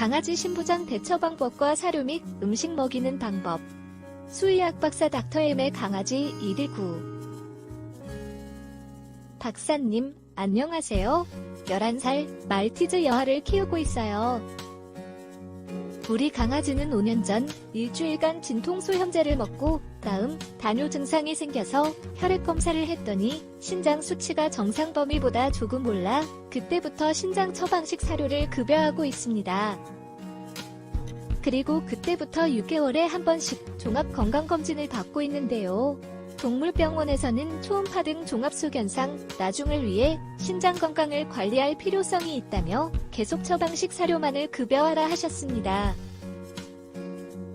강아지 신부전 대처 방법과 사료 및 음식 먹이는 방법. 수의학 박사 닥터엠의 강아지 119. 박사님, 안녕하세요. 11살 말티즈 여하를 키우고 있어요. 우리 강아지는 5년 전 일주일간 진통소 현재를 먹고 다음 단요 증상이 생겨서 혈액 검사를 했더니 신장 수치가 정상 범위보다 조금 올라 그때부터 신장 처방식 사료를 급여하고 있습니다. 그리고 그때부터 6개월에 한 번씩 종합 건강검진을 받고 있는데요. 동물병원에서는 초음파 등 종합소견상 나중을 위해 신장 건강을 관리할 필요성이 있다며 계속 처방식 사료만을 급여하라 하셨습니다.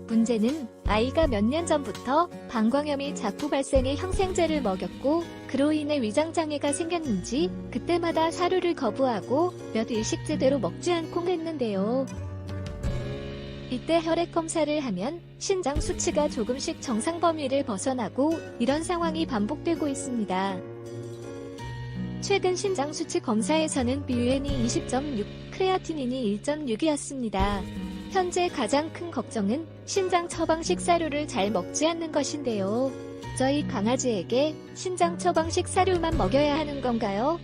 문제는 아이가 몇 년 전부터 방광염이 자꾸 발생해 항생제를 먹였고 그로 인해 위장장애가 생겼는지 그때마다 사료를 거부하고 몇 일씩 제대로 먹지 않곤 했는데요. 이때 혈액 검사를 하면 신장 수치가 조금씩 정상 범위를 벗어나고 이런 상황이 반복되고 있습니다. 최근 신장 수치 검사에서는 BUN이 20.6, 크레아티닌이 1.6이었습니다. 현재 가장 큰 걱정은 신장 처방식 사료를 잘 먹지 않는 것인데요. 저희 강아지에게 신장 처방식 사료만 먹여야 하는 건가요?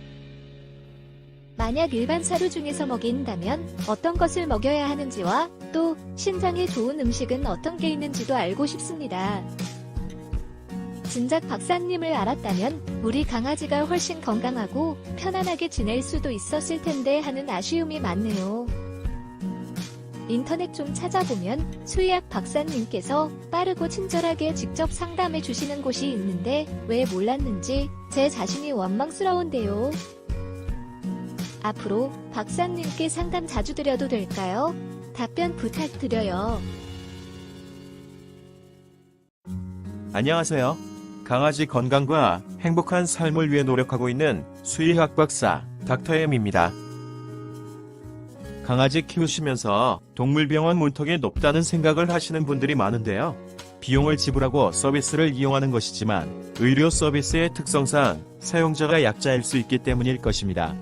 만약 일반 사료 중에서 먹인다면 어떤 것을 먹여야 하는지와 또 신장에 좋은 음식은 어떤 게 있는지도 알고 싶습니다. 진작 박사님을 알았다면 우리 강아지가 훨씬 건강하고 편안하게 지낼 수도 있었을 텐데 하는 아쉬움이 많네요. 인터넷 좀 찾아보면 수의학 박사님께서 빠르고 친절하게 직접 상담해 주시는 곳이 있는데 왜 몰랐는지 제 자신이 원망스러운데요. 앞으로 박사님께 상담 자주 드려도 될까요? 답변 부탁드려요. 안녕하세요. 강아지 건강과 행복한 삶을 위해 노력하고 있는 수의학 박사 닥터엠입니다. 강아지 키우시면서 동물병원 문턱이 높다는 생각을 하시는 분들이 많은데요. 비용을 지불하고 서비스를 이용하는 것이지만 의료 서비스의 특성상 사용자가 약자일 수 있기 때문일 것입니다.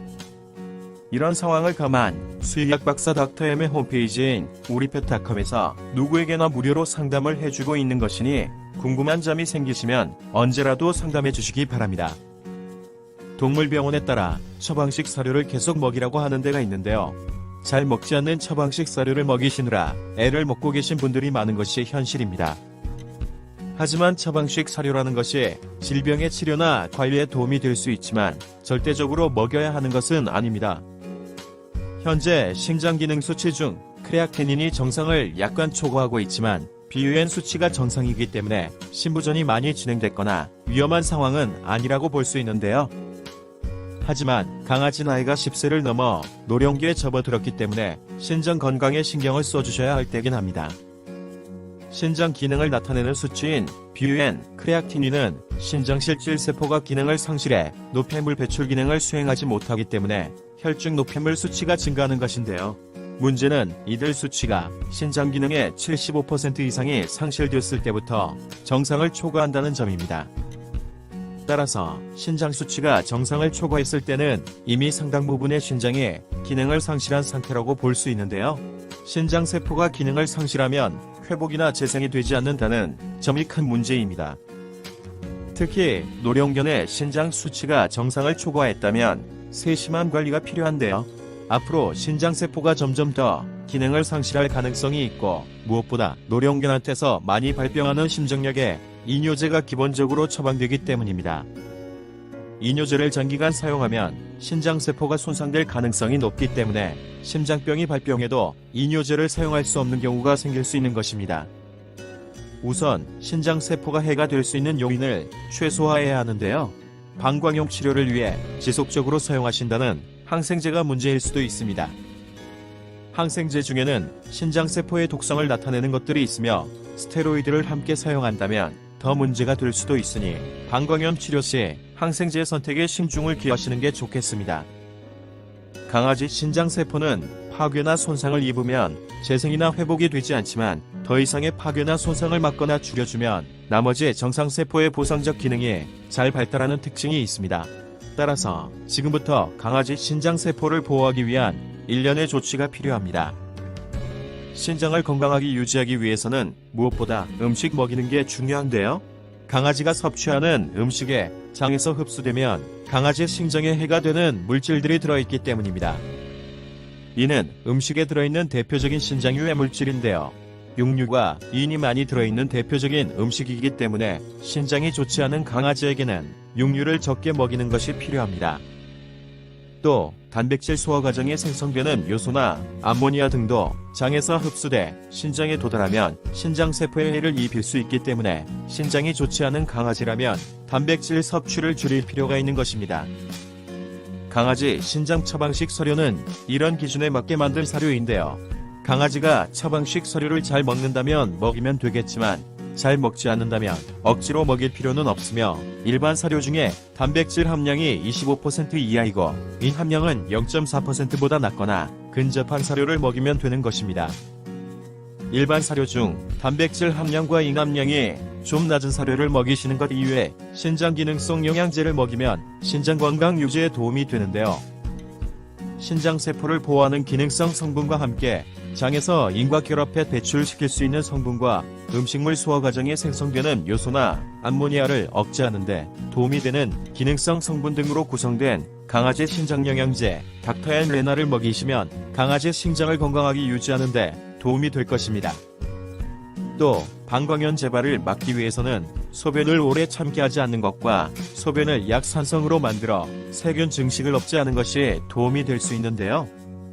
이런 상황을 감안 수의학 박사 닥터엠의 홈페이지인 우리펫닷컴에서 누구에게나 무료로 상담을 해주고 있는 것이니 궁금한 점이 생기시면 언제라도 상담해 주시기 바랍니다. 동물병원에 따라 처방식 사료를 계속 먹이라고 하는 데가 있는데요. 잘 먹지 않는 처방식 사료를 먹이시느라 애를 먹고 계신 분들이 많은 것이 현실입니다. 하지만 처방식 사료라는 것이 질병의 치료나 관리에 도움이 될 수 있지만 절대적으로 먹여야 하는 것은 아닙니다. 현재 신장 기능 수치 중 크레아티닌이 정상을 약간 초과하고 있지만 BUN 수치가 정상이기 때문에 신부전이 많이 진행됐거나 위험한 상황은 아니라고 볼 수 있는데요. 하지만 강아지 나이가 10세를 넘어 노령기에 접어들었기 때문에 신장 건강에 신경을 써주셔야 할 때긴 합니다. 신장 기능을 나타내는 수치인 BUN, 크레아티닌은 신장 실질 세포가 기능을 상실해 노폐물 배출 기능을 수행하지 못하기 때문에 혈중 노폐물 수치가 증가하는 것인데요. 문제는 이들 수치가 신장 기능의 75% 이상이 상실되었을 때부터 정상을 초과한다는 점입니다. 따라서 신장 수치가 정상을 초과했을 때는 이미 상당 부분의 신장이 기능을 상실한 상태라고 볼 수 있는데요. 신장 세포가 기능을 상실하면 회복이나 재생이 되지 않는다는 점이 큰 문제입니다. 특히 노령견의 신장 수치가 정상을 초과했다면 세심한 관리가 필요한데요. 앞으로 신장 세포가 점점 더 기능을 상실할 가능성이 있고 무엇보다 노령견한테서 많이 발병하는 심정력에 이뇨제가 기본적으로 처방되기 때문입니다. 이뇨제를 장기간 사용하면 신장세포가 손상될 가능성이 높기 때문에 심장병이 발병해도 이뇨제를 사용할 수 없는 경우가 생길 수 있는 것입니다. 우선 신장세포가 해가 될 수 있는 요인을 최소화해야 하는데요. 방광용 치료를 위해 지속적으로 사용하신다는 항생제가 문제일 수도 있습니다. 항생제 중에는 신장세포의 독성을 나타내는 것들이 있으며 스테로이드를 함께 사용한다면 더 문제가 될 수도 있으니 방광염 치료 시 항생제 선택에 신중을 기하시는 게 좋겠습니다. 강아지 신장세포는 파괴나 손상을 입으면 재생이나 회복이 되지 않지만 더 이상의 파괴나 손상을 막거나 줄여주면 나머지 정상세포의 보상적 기능이 잘 발달하는 특징이 있습니다. 따라서 지금부터 강아지 신장세포를 보호하기 위한 일련의 조치가 필요합니다. 신장을 건강하게 유지하기 위해서는 무엇보다 음식 먹이는 게 중요한데요. 강아지가 섭취하는 음식에 장에서 흡수되면 강아지의 신장에 해가 되는 물질들이 들어있기 때문입니다. 이는 음식에 들어있는 대표적인 신장유해 물질인데요. 육류가 인이 많이 들어있는 대표적인 음식이기 때문에 신장이 좋지 않은 강아지에게는 육류를 적게 먹이는 것이 필요합니다. 또 단백질 소화 과정에 생성되는 요소나 암모니아 등도 장에서 흡수돼 신장에 도달하면 신장 세포에 해를 입힐 수 있기 때문에 신장이 좋지 않은 강아지라면 단백질 섭취를 줄일 필요가 있는 것입니다. 강아지 신장 처방식 사료는 이런 기준에 맞게 만든 사료인데요. 강아지가 처방식 사료를 잘 먹는다면 먹이면 되겠지만 잘 먹지 않는다면 억지로 먹일 필요는 없으며 일반 사료 중에 단백질 함량이 25% 이하이고 인 함량은 0.4%보다 낮거나 근접한 사료를 먹이면 되는 것입니다. 일반 사료 중 단백질 함량과 인 함량이 좀 낮은 사료를 먹이시는 것 이외에 신장 기능성 영양제를 먹이면 신장 건강 유지에 도움이 되는데요. 신장 세포를 보호하는 기능성 성분과 함께 장에서 인과 결합해 배출시킬 수 있는 성분과 음식물 소화 과정에 생성되는 요소나 암모니아를 억제하는데 도움이 되는 기능성 성분 등으로 구성된 강아지 신장 영양제 닥터앤 레나를 먹이시면 강아지 신장을 건강하게 유지하는데 도움이 될 것입니다. 또 방광염 재발을 막기 위해서는 소변을 오래 참게 하지 않는 것과 소변을 약산성으로 만들어 세균 증식을 억제하는 것이 도움이 될 수 있는데요.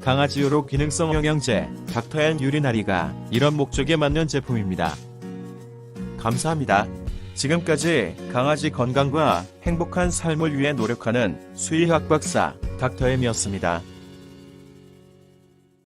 강아지 요로 기능성 영양제 닥터앤 유리나리가 이런 목적에 맞는 제품입니다. 감사합니다. 지금까지 강아지 건강과 행복한 삶을 위해 노력하는 수의학 박사 닥터엠이었습니다.